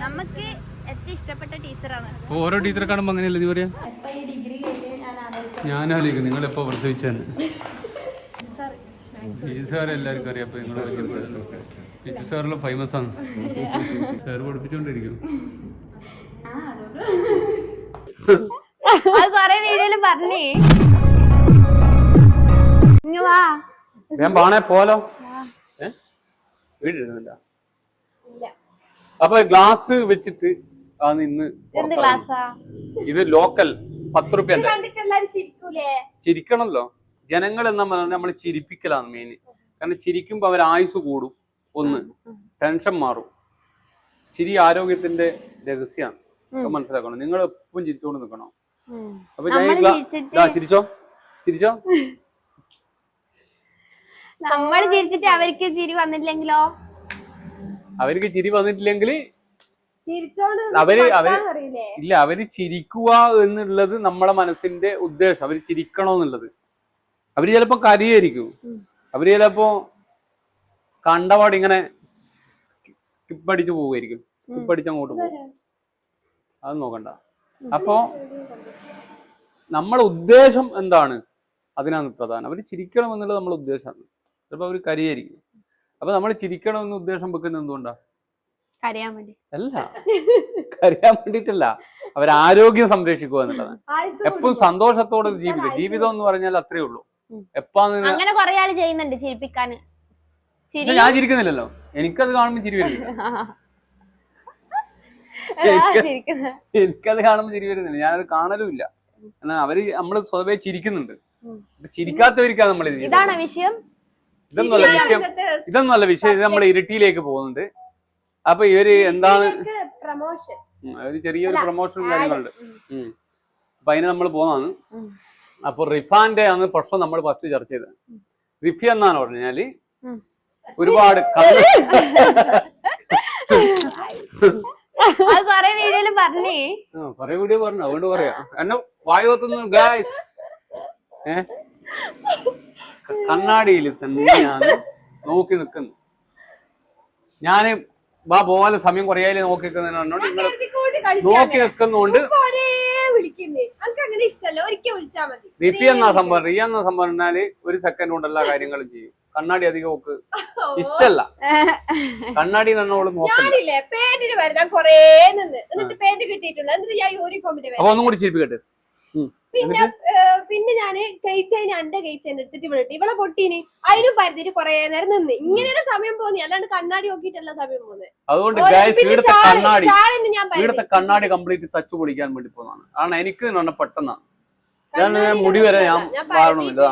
നമുക്ക് ഏറ്റവും ഇഷ്ടപ്പെട്ട ടീച്ചറാണ്. ഓരോ ടീച്ചറെ കാണുമ്പോൾ അങ്ങനെയല്ലേ നീ പറയാ? ഞാനാലോചിക്കും നിങ്ങൾ എപ്പോ പ്രസവിച്ചാണ് സാർ എല്ലാവർക്കും അറിയാം അപ്പൊ നിങ്ങൾ പി സാറെല്ലാം ഫേമസ് ആണ്. സാർ പഠിപ്പിച്ചോണ്ടിരിക്കും. കൊറേ വീഡിയോയിൽ പറഞ്ഞേ. ഞാൻ പാണേ പോലോ? ഏ? വീട്ടിലിരുന്നില്ല അപ്പൊ ഗ്ലാസ് വെച്ചിട്ട് ആണ് ഇന്ന് ഇത് ലോക്കൽ പത്ത് റുപ്യ ചിരിക്കണല്ലോ. ജനങ്ങൾ എന്ന നമ്മൾ ചിരിപ്പിക്കലാണ് മെയിൻ കാരണം ചിരിക്കുമ്പോ അവർ ആയുസ് കൂടും. ഒന്ന് ടെൻഷൻ മാറും. ചിരി ആരോഗ്യത്തിന്റെ രഹസ്യമാണ് മനസ്സിലാക്കണം. നിങ്ങൾ എപ്പോഴും ചിരിച്ചോണ്ട് നിൽക്കണം? അപ്പൊ ഞാൻ ചിരിച്ചോ? ചിരിച്ചോ? നമ്മൾ ചിരിച്ചിട്ട് അവർക്ക് ചിരി വന്നില്ലെങ്കിലോ? അവർക്ക് ചിരി വന്നിട്ടില്ലെങ്കിൽ അവർ അവർ ഇല്ല അവർ ചിരിക്കുക എന്നുള്ളത് നമ്മളെ മനസ്സിന്റെ ഉദ്ദേശം. അവർ ചിരിക്കണോ എന്നുള്ളത് അവർ ചിലപ്പോ കരയായിരിക്കും. അവർ ചിലപ്പോ കണ്ടപാട് ഇങ്ങനെ സ്കിപ്പ് അടിച്ചു പോവുമായിരിക്കും. സ്കിപ്പ് അടിച്ച് അങ്ങോട്ട് പോകും. അത് നോക്കണ്ട. അപ്പോ നമ്മളെ ഉദ്ദേശം എന്താണ്? അതിനാണ് പ്രധാനം. അവർ ചിരിക്കണം എന്നുള്ളത് നമ്മളെ ഉദ്ദേശമാണ്. ചിലപ്പോ അവർ കരയായിരിക്കും. അപ്പൊ നമ്മൾ ചിരിക്കണം എന്ന ഉദ്ദേശം വെക്കുന്നത് എന്തുകൊണ്ടാ? കരയാൻ വേണ്ടി. അല്ല. കരയാൻ വേണ്ടിയിട്ടല്ല. അവർ ആരോഗ്യം സംരക്ഷിക്കുക എന്നുള്ളതാണ്. എപ്പോഴും സന്തോഷത്തോടെ ജീവിക്കും ജീവിതം എന്ന് പറഞ്ഞാൽ അത്രേ ഉള്ളൂ. എപ്പാന്ന് അങ്ങനെ കൊറേ ആൾ ചെയ്യുന്നുണ്ട് ചിരിപ്പിക്കാന്. ചിരി ഞാൻ ചിരിക്കുന്നില്ലല്ലോ. എനിക്കത് കാണുമ്പോൾ ചിരി വരുന്നില്ല എനിക്കത് കാണുമ്പോൾ ചിരി വരുന്നില്ല. ഞാനത് കാണലുമില്ല. എന്നാൽ അവർ നമ്മൾ സ്വതവേ ചിരിക്കുന്നുണ്ട്. അപ്പൊ ചിരിക്കാത്തവർക്കാണ് നമ്മൾ ഇതാണ്. വിഷയം? ഇതൊന്നുമല്ല വിഷയം. ഇതൊന്നുമല്ല വിഷയം. ഇത് നമ്മൾ ഇരുട്ടിയിലേക്ക് പോകുന്നുണ്ട്. അപ്പൊ ഇവർ എന്താണ് പ്രമോഷൻ ഒരു ചെറിയൊരു പ്രൊമോഷൻ കാര്യങ്ങളുണ്ട്. അപ്പൊ അതിന് നമ്മൾ പോകുന്നതാണ്. അപ്പൊ റിഫാന്റെ ആണ് പ്രശ്നം നമ്മൾ ഫസ്റ്റ് ചർച്ച ചെയ്തത്. റിഫി എന്നാണ് പറഞ്ഞാൽ ഒരുപാട് കള്ള് അത് കൊറേ വീഡിയോയിൽ പറഞ്ഞേ. ആ, കൊറേ വീഡിയോ പറഞ്ഞു. അതുകൊണ്ട് പറയാ. എന്നെ വായു ഗായ്സ് ഏ? കണ്ണാടിയിൽ തന്നെയാണ് നോക്കി നിൽക്കുന്നത് ഞാൻ വാ പോലെ സമയം കുറയാലും നോക്കി നിൽക്കുന്നതിനോട് നിങ്ങൾ നോക്കി നിൽക്കുന്നോണ്ട് റിപ്പി എന്നാ സംഭവം? റിയ എന്നാ സംഭവം പറഞ്ഞാൽ ഒരു സെക്കൻഡ് കൊണ്ട് എല്ലാ കാര്യങ്ങളും ചെയ്യും. കണ്ണാടി അധികം നോക്ക് ഇഷ്ടല്ല. കണ്ണാടി കൊറേ ഞാൻ അപ്പൊ ഒന്നും കൂടി ചിരിപ്പിക്കട്ടെ. പിന്നെ പിന്നെ ഞാൻ കഴിച്ചതിന് എന്റെ കഴിച്ചതിന് എടുത്തിട്ട് വിളിട്ട് ഇവളെ പൊട്ടീന്. അതിനും പരത്തിട്ട് കൊറേ നേരം നിന്ന്. ഇങ്ങനെയുള്ള സമയം പോന്നി അല്ലാണ്ട് കണ്ണാടി നോക്കിട്ടല്ല സമയം പോകുന്നത് അതുകൊണ്ട് പിന്നെ ഇവിടുത്തെ കണ്ണാടി. ഇവിടുത്തെ കണ്ണാടി കംപ്ലീറ്റ് തച്ചു പൊളിക്കാൻ വേണ്ടി പോകുന്നതാണ് കാരണം എനിക്ക് പറഞ്ഞാൽ പെട്ടെന്നാണ് ഞാൻ മുടി വരെ ഞാൻ മാറണമെന്നില്ല.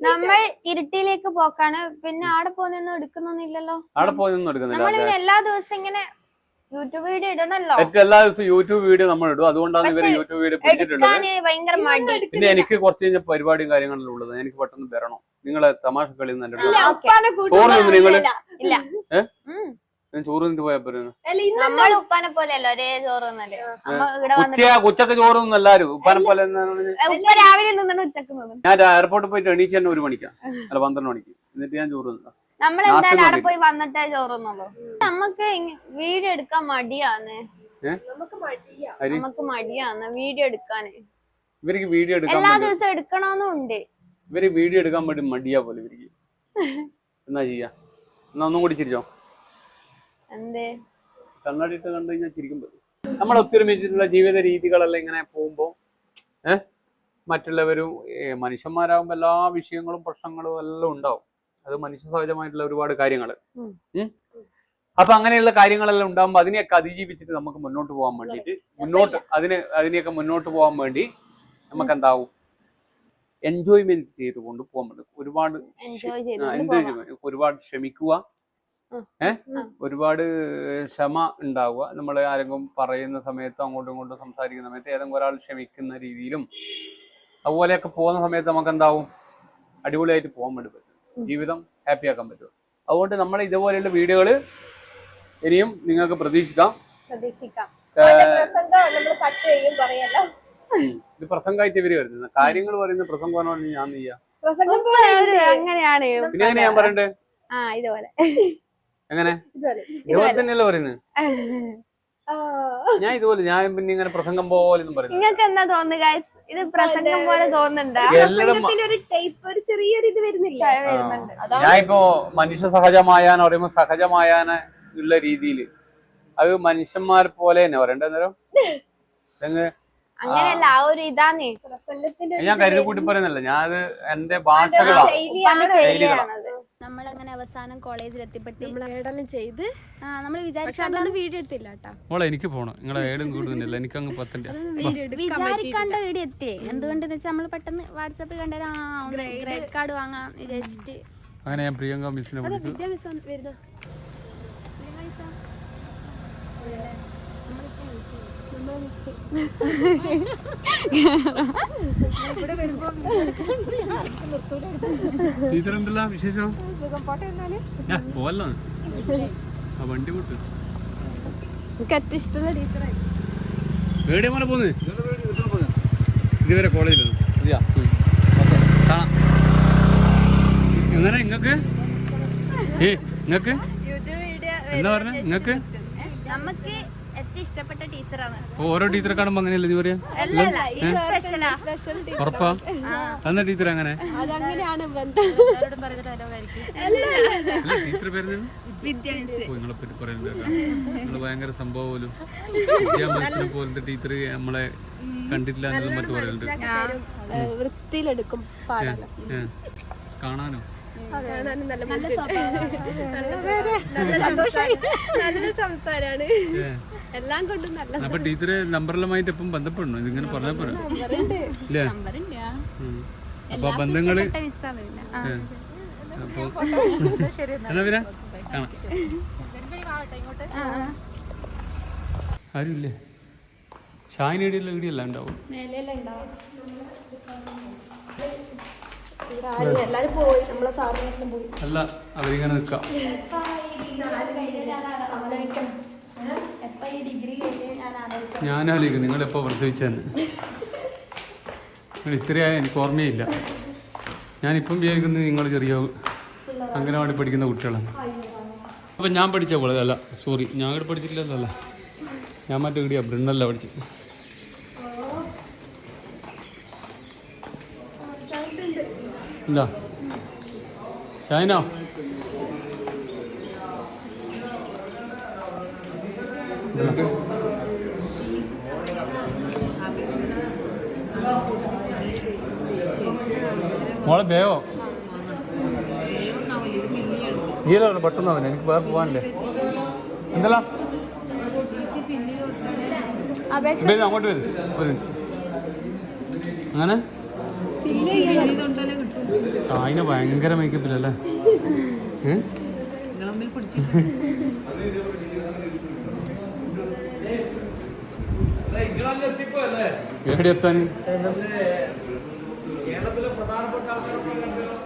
നമ്മൾ ഇരുട്ടിലേക്ക് പോക്കാണ്. പിന്നെ ആടെ പോകുന്നൊന്നും എടുക്കുന്നൊന്നുമില്ലല്ലോ ഇല്ലല്ലോ. പോയി എടുക്കുന്നില്ല നമ്മൾ എല്ലാ ദിവസം ഇങ്ങനെ യൂട്യൂബ് വീഡിയോ ഇടണല്ലോ. ഏറ്റവും എല്ലാ ദിവസവും യൂട്യൂബ് വീഡിയോ നമ്മൾ ഇടും. അതുകൊണ്ടാണ് ഇവർ യൂട്യൂബ് വീഡിയോ പിടിച്ചിട്ടുള്ളത്. പിന്നെ എനിക്ക് കുറച്ച് കഴിഞ്ഞ പരിപാടിയും കാര്യങ്ങളും ഉള്ളത്. എനിക്ക് പെട്ടെന്ന് വരണം. നിങ്ങളെ തമാശ കളി ഇല്ല, നല്ല ഉപ്പാനെ ചോറ് കൂട്ടുമ്പോ തിന്ന് നിങ്ങൾ? അങ്ങനെയല്ല. ഇല്ല. ഏ? ഉം. ഞാൻ ചോറ് തിന്നിട്ട് പോയാ ഉച്ചയ്ക്ക് ചോറ് എല്ലാരും. ഉപ്പാനെ പോലെ ഞാൻ എയർപോർട്ടിൽ പോയിട്ട് എണീച്ച് തന്നെ ഒരു മണിക്കാ. അല്ല പന്ത്രണ്ട് മണിക്ക്. എന്നിട്ട് ഞാൻ ചോറ് തിന്നാം. നമ്മൾ എന്തായാലും അവിടെ പോയി. വന്നിട്ടേ ചോറുന്നുള്ളൂ. നമുക്ക് വീഡിയോ എടുക്കാൻ മടിയാന്ന്. നമുക്ക് മടിയാ. നമുക്ക് മടിയാന്ന് വീഡിയോ എടുക്കാന്. ഇവർക്ക് വീഡിയോ എടുക്കാൻ എല്ലാ വേണ്ടി ദിവസവും എടുക്കണമെന്നുണ്ട് ഇവർ വീഡിയോ എടുക്കാൻ വേണ്ടി മടിയാ പോലെ ഇവർക്ക്. എന്നാ ചെയ്യാ? എന്നാ ഒന്നും കൂടി ചിരിച്ചോ? എന്തേ? കണ്ണാടിട്ട് കണ്ടു കഴിഞ്ഞാൽ ചിരിക്കും നമ്മൾ ഒത്തൊരുമിച്ചിട്ടുള്ള ജീവിത രീതികളെല്ലാം ഇങ്ങനെ പോകുമ്പോ ഏഹ് മറ്റുള്ളവരും മനുഷ്യന്മാരാകുമ്പോ എല്ലാ വിഷയങ്ങളും പ്രശ്നങ്ങളും എല്ലാം ഉണ്ടാവും. അത് മനുഷ്യ സഹജമായിട്ടുള്ള ഒരുപാട് കാര്യങ്ങൾ. അപ്പൊ അങ്ങനെയുള്ള കാര്യങ്ങളെല്ലാം ഉണ്ടാകുമ്പോൾ അതിനെയൊക്കെ അതിജീവിച്ചിട്ട് നമുക്ക് മുന്നോട്ട് പോകാൻ വേണ്ടിയിട്ട് മുന്നോട്ട് അതിന് അതിനെയൊക്കെ മുന്നോട്ട് പോകാൻ വേണ്ടി നമുക്ക് എന്താവും എൻജോയ്മെന്റ് ചെയ്തുകൊണ്ട് പോകാൻ പറ്റും ഒരുപാട് എൻജോയ്. ഒരുപാട് ക്ഷമിക്കുക. ഒരുപാട് ക്ഷമ ഉണ്ടാവുക. നമ്മൾ ആരെങ്കിലും പറയുന്ന സമയത്തോ അങ്ങോട്ടും ഇങ്ങോട്ടും സംസാരിക്കുന്ന സമയത്ത് ഏതെങ്കിലും ഒരാൾ ക്ഷമിക്കുന്ന രീതിയിലും അതുപോലെയൊക്കെ പോകുന്ന സമയത്ത് നമുക്ക് എന്താവും അടിപൊളിയായിട്ട് പോകാൻ വേണ്ടി പറ്റും. ജീവിതം ഹാപ്പി ആക്കാൻ പറ്റും. അതുകൊണ്ട് നമ്മൾ ഇതുപോലെയുള്ള വീഡിയോകൾ ഇനിയും നിങ്ങൾക്ക് പ്രതീക്ഷിക്കാം. പ്രതീക്ഷിക്കാം. അവന്റെ പ്രസംഗം നമ്മൾ കട്ട് ചെയ്യും പറയല്ലോ. ഇത് പ്രസംഗമായിട്ട് ഇവർ വരുന്നത്. കാര്യങ്ങൾ പറയുന്ന പ്രസംഗം ഞാൻ ചെയ്യാം? അങ്ങനെയാണ് പിന്നെ എങ്ങനെ ഞാൻ പറയണ്ടേ? ആ ഇതുപോലെ. എങ്ങനെ? ഇതുപോലെ. തന്നെയല്ലേ പറയുന്നത് ആ, ഞാൻ ഇതുപോലെ ഞാൻ പിന്നെ ഇങ്ങനെ പ്രസംഗം പോലെ നിങ്ങൾക്ക് എന്താ തോന്നുന്നു ഇത് പ്രസംഗം പോലെ തോന്നുന്നുണ്ടോ. ഒരു ടൈപ്പ് ഒരു ചെറിയൊരു ഇത് വരുന്നില്ല? വരുന്നുണ്ട്. ഞാൻ ഇപ്പോ മനുഷ്യ സഹജമായാന്ന് പറയുമ്പോ സഹജമായാന ഉള്ള രീതിയിൽ അത് മനുഷ്യന്മാർ പോലെ തന്നെ പറയണ്ട അന്നേരം. അങ്ങനെയല്ല ആ ഒരു ഇതാന്നേ. പ്രസംഗത്തിന്റെ ഞാൻ കരുതി കൂട്ടി പറയുന്നില്ല ഞാൻ അത് എന്റെ ഭാഷകളാണ് ശൈലികളാണ് നമ്മളങ്ങനെ അവസാനം കോളേജിൽ എത്തിപ്പെട്ട് നമ്മൾ ഏടെല്ലാം ചെയ്ത് ആ നമ്മൾ വിചാരിക്കാണ്ട വീഡിയോ എടുത്തില്ല കേട്ടോ. മോളെ എനിക്ക് പോണം. നിങ്ങളെ ഏടും കൂടുന്നില്ല എനിക്ക് അങ്ങ് പത്തണ്ട വിചാരിക്കാണ്ട വീഡിയോ എത്തിയേ. എന്തുകൊണ്ടെന്ന് വെച്ചാൽ നമ്മൾ പെട്ടെന്ന് വാട്സാപ്പിൽ കണ്ടാൽ ആ ക്രെഡിറ്റ് കാർഡ് വാങ്ങാം വിചാരിച്ചിട്ട്. അങ്ങനെ ഞാൻ പ്രിയങ്ക മിസ്സിനെ വിളിച്ചു. ടീച്ചർ എന്തല്ല വിശേഷം? ഞാൻ പോവല്ലോ. ആ വണ്ടി കൂട്ട് എനിക്ക് ഏറ്റവും ഇഷ്ടമുള്ള ടീച്ചറായി. എവിടെയാ മോനെ പോന്ന് ഇതുവരെ കോളേജിൽ കാണാം. എങ്ങനെ ഇങ്ങക്ക്? ഏ നിങ്ങക്ക് എന്താ പറഞ്ഞ? നിങ്ങക്ക് നമുക്ക് ഇഷ്ടപ്പെട്ട ടീച്ചറാണ്. ഓരോ ടീച്ചറെ കാണുമ്പോ അങ്ങനെയല്ലേ നീ പറയാ? ഉറപ്പാ? എന്നാ ടീച്ചർ അങ്ങനെ? ടീച്ചർ പേര് നിങ്ങളെ പറ്റി പറയുന്നത് നിങ്ങൾ ഭയങ്കര സംഭവം പോലും. വിദ്യാഭ്യാസം പോലത്തെ ടീച്ചർ നമ്മളെ കണ്ടിട്ടില്ല മറ്റു പറയുന്നുണ്ട് വൃത്തിയിലെടുക്കും പാടാണ്. കാണാനോ? നല്ല സംസാരാണ്. എല്ലാം കൊണ്ടും നല്ല അപ്പൊ ടീച്ചറെ നമ്പറിലുമായിട്ട് എപ്പം ബന്ധപ്പെടണം ഇതിങ്ങനെ പറഞ്ഞാൽ പോരാ. ഇല്ലേ? ഉം. അപ്പൊ ബന്ധങ്ങൾ എന്നാ പിന്നെ? കാണാം. ആരുമില്ലേ? ഇടിയല്ല ഉണ്ടാവും. അല്ല അവരിങ്ങനെ നിൽക്കാം എപ്പോ ഈ ഡിഗ്രി കഴിഞ്ഞ് ഞാൻ ആലോചിക്കും. നിങ്ങൾ എപ്പോൾ പ്രസവിച്ചെന്ന്. നിങ്ങൾ ഇത്രയായ എനിക്ക് ഓർമ്മയില്ല. ഞാനിപ്പം വിചാരിക്കുന്നത് നിങ്ങൾ ചെറിയ അംഗനവാടി പഠിക്കുന്ന കുട്ടികളാണ്. അപ്പം ഞാൻ പഠിച്ച പോലെ അല്ല സോറി ഞാൻ ഇവിടെ പഠിച്ചിട്ടില്ലല്ലോ ഞാൻ മറ്റേ ഇടിയാ ബ്രിണ്ണല്ല പഠിച്ചു ഇല്ല. ചൈനോ മോളെ ബേവോ ഈലോ പെട്ടെന്ന് അവനെ. എനിക്ക് വേറെ പോവാനില്ലേ. എന്തല്ല? വരും അങ്ങോട്ട് വരും. ഒരു അങ്ങനെ? അതിന് ഭയങ്കര മേക്കപ്പിലല്ലേ ഏ?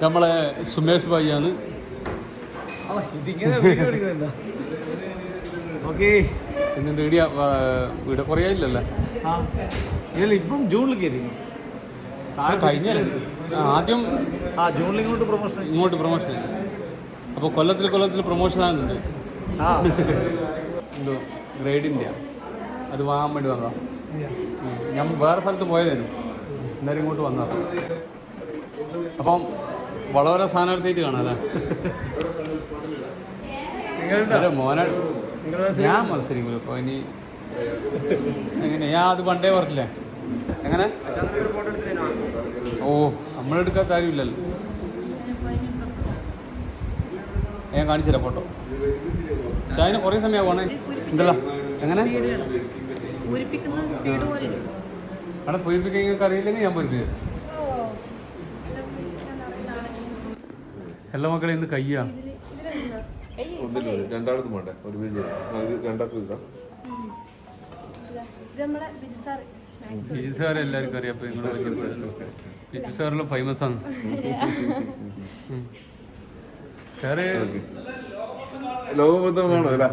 നമ്മളെ സുമേഷ് ഭായിയാണ്. പിന്നെ റേഡിയ ഇവിടെ കുറേ ഇല്ലല്ലേ ഇപ്പം ജൂണിൽ കയറി. കഴിഞ്ഞ ആദ്യം ആ ജൂണിൽ ഇങ്ങോട്ട് പ്രൊമോഷൻ ഇങ്ങോട്ട് പ്രൊമോഷൻ അപ്പോൾ കൊല്ലത്തിൽ കൊല്ലത്തിൽ പ്രൊമോഷൻ ആകുന്നുണ്ട്. എന്തോ ഗ്രേഡിന്റെ അത് വാങ്ങാൻ വേണ്ടി വന്നതാ. ഞാൻ വേറെ സ്ഥലത്ത് പോയതായിരുന്നു എന്നാലും ഇങ്ങോട്ട് വന്നതാ. അപ്പം വളരെ സ്ഥാനാർത്ഥിയായിട്ട് കാണാല്ലേ അതെ മോനെ ഞാൻ മത്സരിക്കൂല അപ്പോൾ ഇനി എങ്ങനെ? ഞാൻ അത് പണ്ടേ പറഞ്ഞില്ലേ എങ്ങനെ? ഓ നമ്മളെടുക്കാൻ കാര്യമില്ലല്ലോ. ഞാൻ കാണിച്ചില്ല ഫോട്ടോ. ഷായിന് കുറേ സമയം പോണേ എന്തല്ല എങ്ങനെ? അവിടെ പൂരിപ്പിക്കാൻ നിങ്ങൾക്ക് അറിയില്ലെങ്കിൽ ഞാൻ പൂരിപ്പിക്കാം. എല്ലാ മക്കളെ ഇന്ന് കയ്യാ? ഒന്നില്ല വേണ്ടേ? ഒരു രണ്ടാൾക്കും ഇതാ. ബിജു സാർ. എല്ലാവർക്കും അറിയാം അപ്പൊ നിങ്ങൾ ബിജു സാറെല്ലാം ഫേമസ് ആണ്. സാറ്. ലോകബന്ധം വേണോ അല്ല?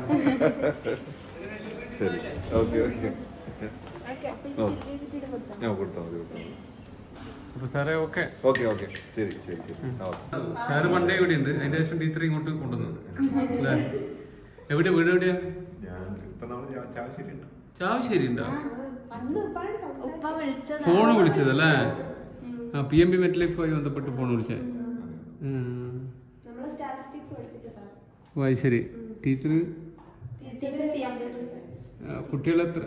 ശരി. Okay okay. കൊടുത്താൽ മതി കൊടുത്താൽ മതി. സാറേ ഓക്കെ. Okay okay. ശരി ശരി ശരി. ആ ഓക്കെ. സാറ് പണ്ടേ ഇവിടെ ഉണ്ട്. അതിന്റെ ശേഷം ടീച്ചർ ഇങ്ങോട്ട് കൊണ്ടുവന്നു അല്ലേ? എവിടെ വീട് എവിടെയാ? ചാവശ്ശേരി ഉണ്ട് ഫോൺ വിളിച്ചതല്ലേ? ആ പി എം പി മെറ്റ് ലൈഫുമായി ബന്ധപ്പെട്ട് ഫോൺ വിളിച്ചേ. ഓ അത് ശരി. ടീച്ചർ കുട്ടികളെത്ര?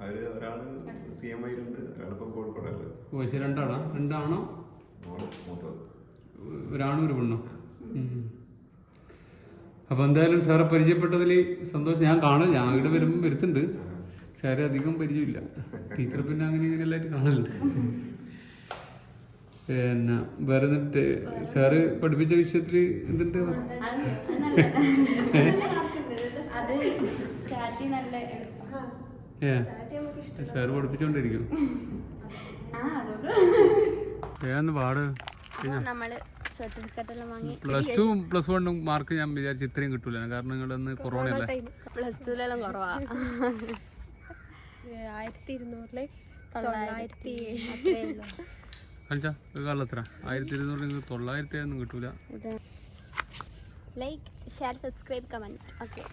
അവർ ഒരാൾ സി എം ഐയിലുണ്ട് ഒരാളിപ്പോ കോഴിക്കോടല്ലേ. ശരി രണ്ടാളാ? രണ്ടാണോ? മൂത്തത്. ഒരാണും ഒരു പെണ്ണോ. അപ്പൊ എന്തായാലും സാറെ പരിചയപ്പെട്ടതിൽ സന്തോഷം. ഞാൻ കാണും. ഞാൻ ഇവിടെ വരുമ്പോൾ വരുത്തുണ്ട്. സാറെ അധികം പരിചയമില്ല. ടീച്ചർ പിന്നെ അങ്ങനെ ഇങ്ങനെ എല്ലാവരും കാണലുണ്ട് പിന്നെ വേറെ എന്നിട്ട് സാറ് പഠിപ്പിച്ച വിഷയത്തിൽ എന്തിന്റെ അവസ്ഥ? അത് സ്റ്റാറ്റി നല്ല സാറ് പഠിപ്പിച്ചോണ്ടിരിക്കും. ഏന്ന് പാട്? പ്ലസ് ടു പ്ലസ് വണ്ണും മാർക്ക് ഞാൻ വിചാരിച്ച ഇത്രയും കിട്ടൂല. കാരണം നിങ്ങളന്ന് കൊറോണ അല്ലേ? പ്ലസ് ടുലെല്ലാം കുറവാ. ആയിരത്തി ഇരുന്നൂറിൽ തൊള്ളായിരത്തി അത്രേ ഉള്ളൂ കളിച്ചാ കാലത്ര ആയിരത്തി ഇരുന്നൂറ് നിങ്ങൾക്ക് തൊള്ളായിരത്തി ഒന്നും കിട്ടൂല. Like share subscribe comment okay